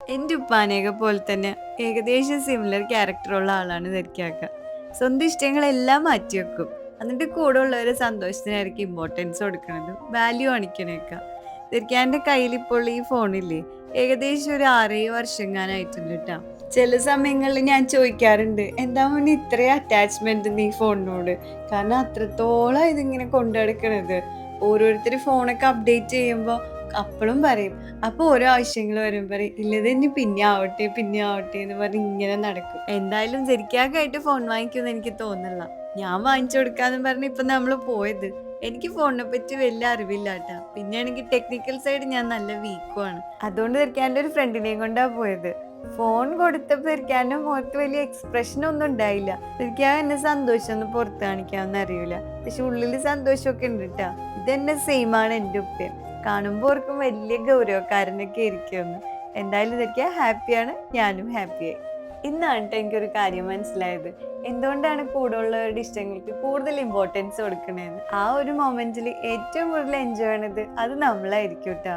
എന്റെ ഉപ്പാനെയൊക്കെ പോലെ തന്നെ ഏകദേശം സിമിലർ ക്യാരക്ടറുള്ള ആളാണ് ധരിക്കാക്ക സ്വന്തം ഇഷ്ടങ്ങളെല്ലാം മാറ്റി വെക്കും. എന്നിട്ട് കൂടെ ഉള്ളവരെ സന്തോഷത്തിനായിരിക്കും ഇമ്പോർട്ടൻസ് കൊടുക്കണത്. വാല്യൂ കാണിക്കണേക്ക ധരിക്കാന്റെ കയ്യിൽ ഇപ്പോൾ ഈ ഫോണില്ലേ ഏകദേശം ഒരു ആറേഴ് വർഷങ്ങാനായിട്ടുണ്ട് കേട്ടോ. ചില സമയങ്ങളിൽ ഞാൻ ചോദിക്കാറുണ്ട് എന്താ മോനെ ഇത്രയും അറ്റാച്ച്മെന്റ് നീ ഫോണിനോട് കാരണം അത്രത്തോളം ഇതിങ്ങനെ കൊണ്ടുനടക്കണത് ഓരോരുത്തർ ഫോണൊക്കെ അപ്ഡേറ്റ് ചെയ്യുമ്പോൾ അപ്പോഴും പറയും അപ്പൊ ഓരോ ആവശ്യങ്ങൾ വരുമ്പോൾ ഇല്ലത് ഇനി പിന്നെ ആവട്ടെ പിന്നെ ആവട്ടെ എന്ന് പറഞ്ഞ് ഇങ്ങനെ നടക്കും. എന്തായാലും ശരിക്കാക്കായിട്ട് ഫോൺ വാങ്ങിക്കുമെന്ന് എനിക്ക് തോന്നില്ല ഞാൻ വാങ്ങിച്ചു കൊടുക്കാന്ന് പറഞ്ഞ് ഇപ്പൊ നമ്മൾ പോയത്. എനിക്ക് ഫോണിനെ പറ്റി വലിയ അറിവില്ല കേട്ടാ പിന്നെ ആണെങ്കിൽ ടെക്നിക്കൽ സൈഡ് ഞാൻ നല്ല വീക്കുമാണ് അതുകൊണ്ട് തീർക്കാന്റെ ഒരു ഫ്രണ്ടിനെയും കൊണ്ടാ പോയത്. ഫോൺ കൊടുത്തപ്പോ തീർക്കാനും മുഖത്ത് വലിയ എക്സ്പ്രഷൻ ഒന്നും ഉണ്ടായില്ല. തീർക്കാൻ എന്നെ സന്തോഷം ഒന്ന് പുറത്ത് കാണിക്കാമെന്ന് അറിയില്ല പക്ഷെ ഉള്ളിൽ സന്തോഷമൊക്കെ ഉണ്ട് കേട്ടാ ഇതെന്നെ സെയിം ആണ് എന്റെ ഉപ്പയും കാണുമ്പോൾ ഓർക്കും വലിയ ഗൗരവക്കാരനൊക്കെ ഇരിക്കുമെന്ന്. എന്തായാലും ഇതൊക്കെ ഹാപ്പിയാണ്. ഞാനും ഹാപ്പിയായി ഇന്നാണ് കേട്ടോ എനിക്കൊരു കാര്യം മനസ്സിലായത്. എന്തുകൊണ്ടാണ് കൂടെ ഉള്ളവരുടെ ഇഷ്ടങ്ങൾക്ക് കൂടുതൽ ഇമ്പോർട്ടൻസ് കൊടുക്കണേന്ന്? ആ ഒരു മൊമെന്റിൽ ഏറ്റവും കൂടുതൽ എൻജോയ് ചെയ്യണത് അത് നമ്മളായിരിക്കും കേട്ടോ